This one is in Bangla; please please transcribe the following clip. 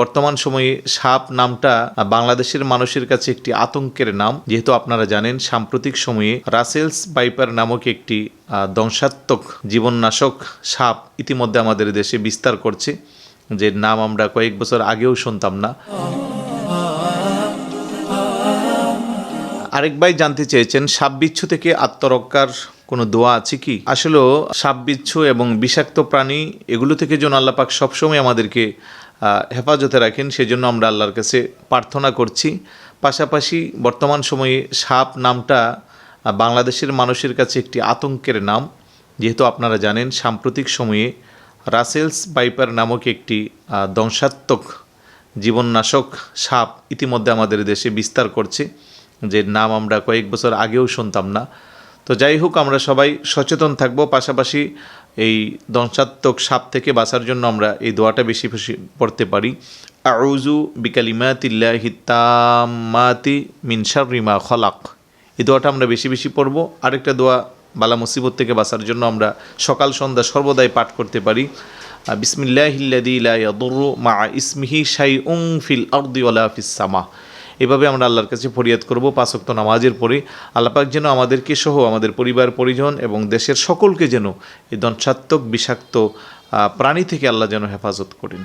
বর্তমান সময়ে সাপ নামটা বাংলাদেশের মানুষের কাছে একটি আতঙ্কের নাম। যেহেতু আপনারা জানেন, সাম্প্রতিক সময়ে রাসেলস বাইপার নামক একটি দংশাত্মক জীবননাশক সাপ ইতিমধ্যে আমাদের দেশে বিস্তার করছে, যে নাম আমরা কয়েক বছর আগেও শুনতাম না। আরেক ভাই জানতে চেয়েছেন, সাপ বিচ্ছু থেকে আত্মরক্ষার কোনো দোয়া আছে কি? আসলে সাপ বিচ্ছু এবং বিষাক্ত প্রাণী, এগুলো থেকে যেন আল্লাপাক সবসময় আমাদেরকে হেফাজতে রাখেন, সেজন্য আমরা আল্লাহর কাছে প্রার্থনা করছি। পাশাপাশি বর্তমান সময়ে সাপ নামটা বাংলাদেশের মানুষের কাছে একটি আতঙ্কের নাম। যেহেতু আপনারা জানেন, সাম্প্রতিক সময়ে রাসেলস বাইপার নামক একটি ধ্বংসাত্মক জীবননাশক সাপ ইতিমধ্যে আমাদের দেশে বিস্তার করছে, যে নাম আমরা কয়েক বছর আগেও শুনতাম না। তো যাই হোক আমরা সবাই সচেতন থাকব। পাশাপাশি এই দংশাত্মক সাপ থেকে বাঁচার জন্য আমরা এই দোয়াটা বেশি বেশি পড়তে পারি। আউজু বিকালিমাতিল্লাহি তাম্মাতি মিন শাররিমা খলাক। এই দোয়াটা আমরা বেশি বেশি পড়ব। আরেকটা দোয়া বালা মুসিবত থেকে বাঁচার জন্য আমরা সকাল সন্ধ্যা সর্বদাই পাঠ করতে পারি। আহ, বিসমিল্লাহিল্লাযী লা ইয়াদুররু মা ইসমিহি ফিল আরদি ওয়ালা ফিস সামা। এভাবে আমরা আল্লাহর কাছে ফরিয়াদ করব পাঁচক্ত নামাজের পরে। আল্লাপাক যেন আমাদেরকে সহ আমাদের পরিবার, পরিজন এবং দেশের সকলকে যেন এই দংশাত্মক বিষাক্ত প্রাণী থেকে আল্লাহ যেন হেফাজত করেন।